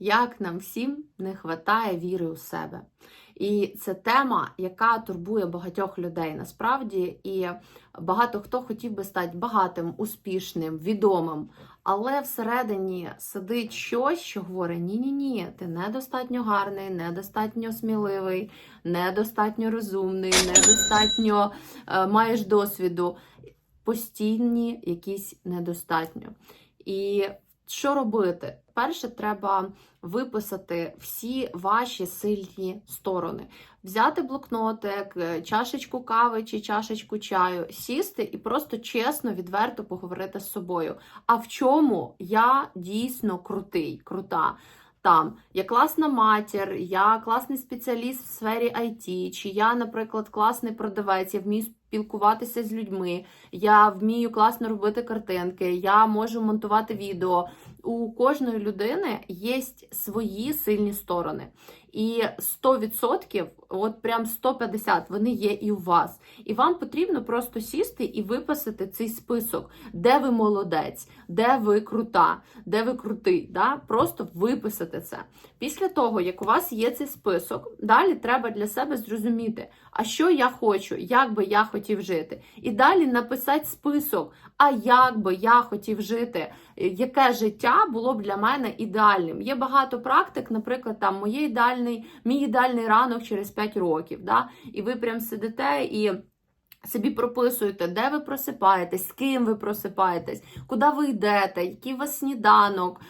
як нам всім не вистачає віри у себе. І це тема, яка турбує багатьох людей насправді. І багато хто хотів би стати багатим, успішним, відомим. Але всередині сидить щось, що говорить: ні-ні ні, ти недостатньо гарний, недостатньо сміливий, недостатньо розумний, недостатньо е, маєш досвіду. Постійні якісь недостатньо. І що робити? Перше, треба виписати всі ваші сильні сторони, взяти блокнотик, е, чашечку кави чи чашечку чаю, сісти і просто чесно, відверто поговорити з собою. А в чому я дійсно крутий, крута? Там я класна матір, я класний спеціаліст в сфері IT, чи я, наприклад, класний продавець, я вмію спілкуватися з людьми, я вмію класно робити картинки, я можу монтувати відео. У кожної людини є свої сильні сторони. І 100%, от прям 150, вони є і у вас. І вам потрібно просто сісти і виписати цей список, де ви молодець, де ви крута, де ви крутий. Да? Просто виписати це. Після того, як у вас є цей список, далі треба для себе зрозуміти, а що я хочу, як би я хотів жити. І далі написати список, а як би я хотів жити, яке життя було б для мене ідеальним. Є багато практик, наприклад, там моє ідеальний, мій ідеальний ранок через 5 років. Да? І ви прям сидите і. Собі прописуєте, де ви просипаєтесь, з ким ви просипаєтесь, куди ви йдете, який у вас сніданок,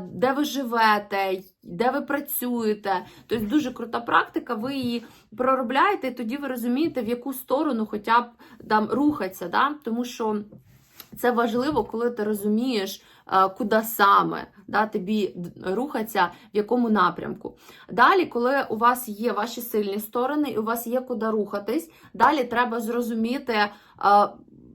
де ви живете, де ви працюєте. Тобто дуже крута практика, ви її проробляєте, і тоді ви розумієте, в яку сторону хоча б там рухатися. Да? Тому що це важливо, коли ти розумієш, куди саме да, тобі рухатися, в якому напрямку. Далі, коли у вас є ваші сильні сторони, і у вас є куди рухатись, далі треба зрозуміти.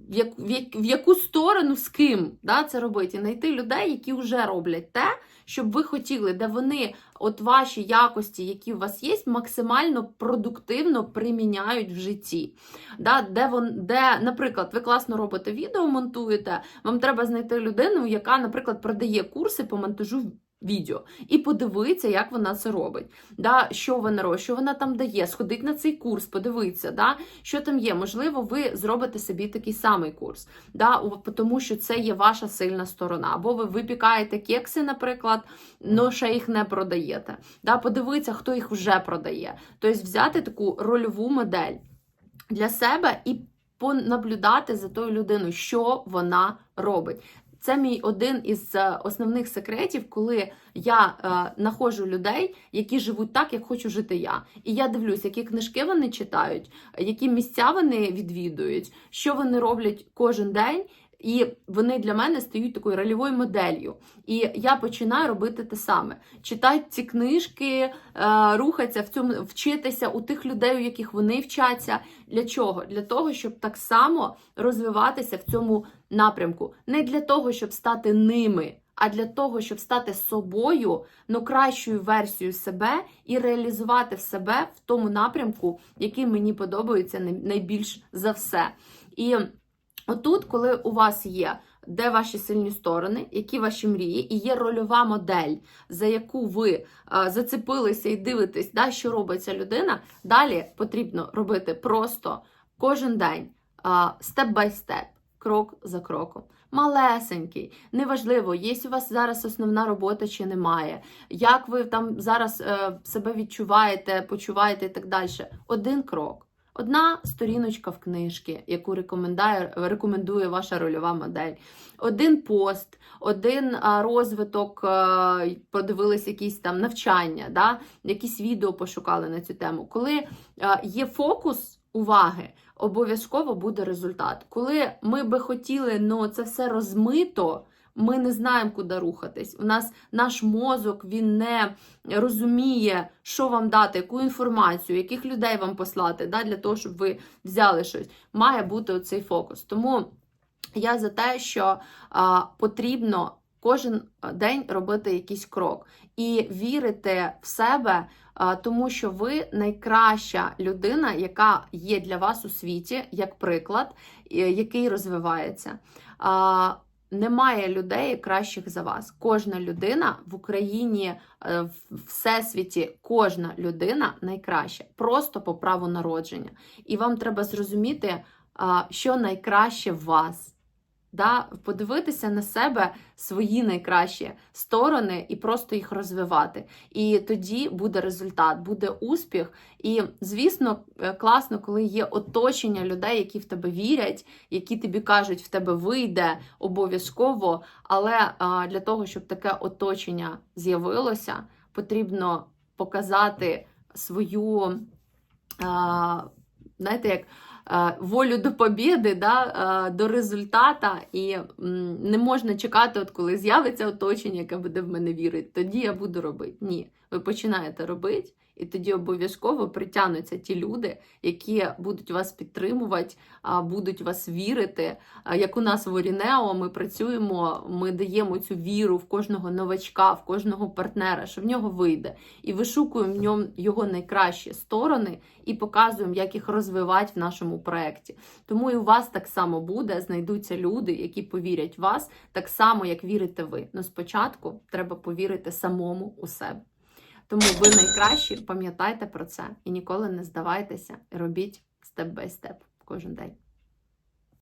В яку, сторону з ким да, це робити, і знайти людей, які вже роблять те, щоб ви хотіли, де вони от ваші якості, які у вас є, максимально продуктивно приміняють в житті. Да, Де, вон, де, наприклад, ви класно робите відео, монтуєте, вам треба знайти людину, яка, наприклад, продає курси по монтажу відео і подивитися, як вона це робить. Да, Що вона робить, що вона там дає, сходить на цей курс, подивитися, да, що там є. Можливо, ви зробите собі такий самий курс, да, тому що це є ваша сильна сторона. Або ви випікаєте кекси, наприклад, але ще їх не продаєте. Да, Подивитися, хто їх вже продає. Тобто взяти таку рольову модель для себе і понаблюдати за тою людиною, що вона робить. Це мій один із е, основних секретів, коли я е, нахожу людей, які живуть так, як хочу жити я. І я дивлюсь, які книжки вони читають, які місця вони відвідують, що вони роблять кожен день. І вони для мене стають такою рольовою моделлю. І я починаю робити те саме: читати ці книжки, е, рухатися в цьому, вчитися у тих людей, у яких вони вчаться. Для чого? Для того, щоб так само розвиватися в цьому напрямку. Не для того, щоб стати ними, а для того, щоб стати собою, ну кращою версією себе і реалізувати в себе в тому напрямку, який мені подобається найбільш за все. І Отут, коли у вас є де ваші сильні сторони, які ваші мрії, і є рольова модель, за яку ви а, зацепилися і дивитесь, да, що робить ця людина, далі потрібно робити просто кожен день, степ бай степ, крок за кроком. Малесенький, неважливо, є у вас зараз основна робота чи немає, як ви там зараз е, себе відчуваєте, почуваєте і так далі. Один крок. Одна сторіночка в книжці, яку рекомендує рекомендує ваша рольова модель. Один пост, один розвиток, подивились якісь там навчання, да? якісь відео пошукали на цю тему. Коли є фокус уваги, обов'язково буде результат. Коли ми би хотіли, ну це все розмито. Ми не знаємо, куди рухатись. У нас наш мозок він не розуміє, що вам дати, яку інформацію, яких людей вам послати, да, для того, щоб ви взяли щось. Має бути оцей фокус. Тому я за те, що а, потрібно кожен день робити якийсь крок і вірити в себе, тому що ви найкраща людина, яка є для вас у світі, як приклад, який розвивається. Немає людей кращих за вас. Кожна людина в Україні, е, в всесвіті, кожна людина найкраща, просто по праву народження. І вам треба зрозуміти, що найкраще в вас. Да? Подивитися на себе свої найкращі сторони і просто їх розвивати. І тоді буде результат, буде успіх. І, звісно, е, класно, коли є оточення людей, які в тебе вірять, які тобі кажуть, в тебе вийде обов'язково. Але а, для того, щоб таке оточення з'явилося, потрібно показати свою, а, знаєте, як волю до побіди, да, е, до результата, і не можна чекати, от коли з'явиться оточення, яке буде в мене вірити, тоді я буду робити. Ні, ви починаєте робити, і тоді обов'язково притягнуться ті люди, які будуть вас підтримувати, будуть вас вірити. Як у нас в Орінео, ми працюємо, ми даємо цю віру в кожного новачка, в кожного партнера, що в нього вийде. І вишукуємо в ньому його найкращі сторони і показуємо, як їх розвивати в нашому проєкті. Тому і у вас так само буде, знайдуться люди, які повірять в вас, так само, як вірите ви. Ну спочатку треба повірити самому у себе. Тому ви найкращі, пам'ятайте про це і ніколи не здавайтеся, робіть степ бай степ кожен день.